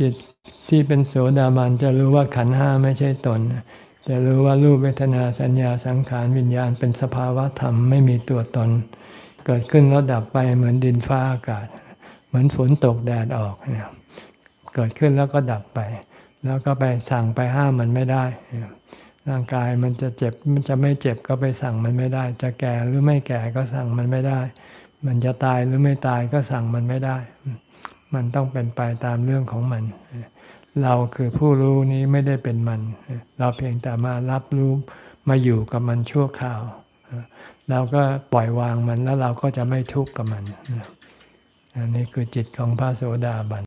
จิตที่เป็นโสดาบันจะรู้ว่าขันห้าไม่ใช่ตน จะรู้ว่ารูปเวทนาสัญญาสังขารวิญญาณเป็นสภาวะธรรมไม่มีตัวตน เกิดขึ้นแล้วดับไปเหมือนดินฟ้าอากาศ เหมือนฝนตกแดดออกเนี่ยเกิดขึ้นแล้วก็ดับไป แล้วก็ไปสั่งไปห้ามมันไม่ได้ ร่างกายมันจะเจ็บมันจะไม่เจ็บก็ไปสั่งมันไม่ได้ จะแก่หรือไม่แก่ก็สั่งมันไม่ได้ มันจะตายหรือไม่ตายก็สั่งมันไม่ได้ มันต้องเป็นไปตามเรื่องของมัน เราคือผู้รู้นี้ไม่ได้เป็นมัน เราเพียงแต่มารับรู้มาอยู่กับมันชั่วคราว เราก็ปล่อยวางมันแล้วเราก็จะไม่ทุกข์กับมันอันนี้คือจิตของพระโสดาบัน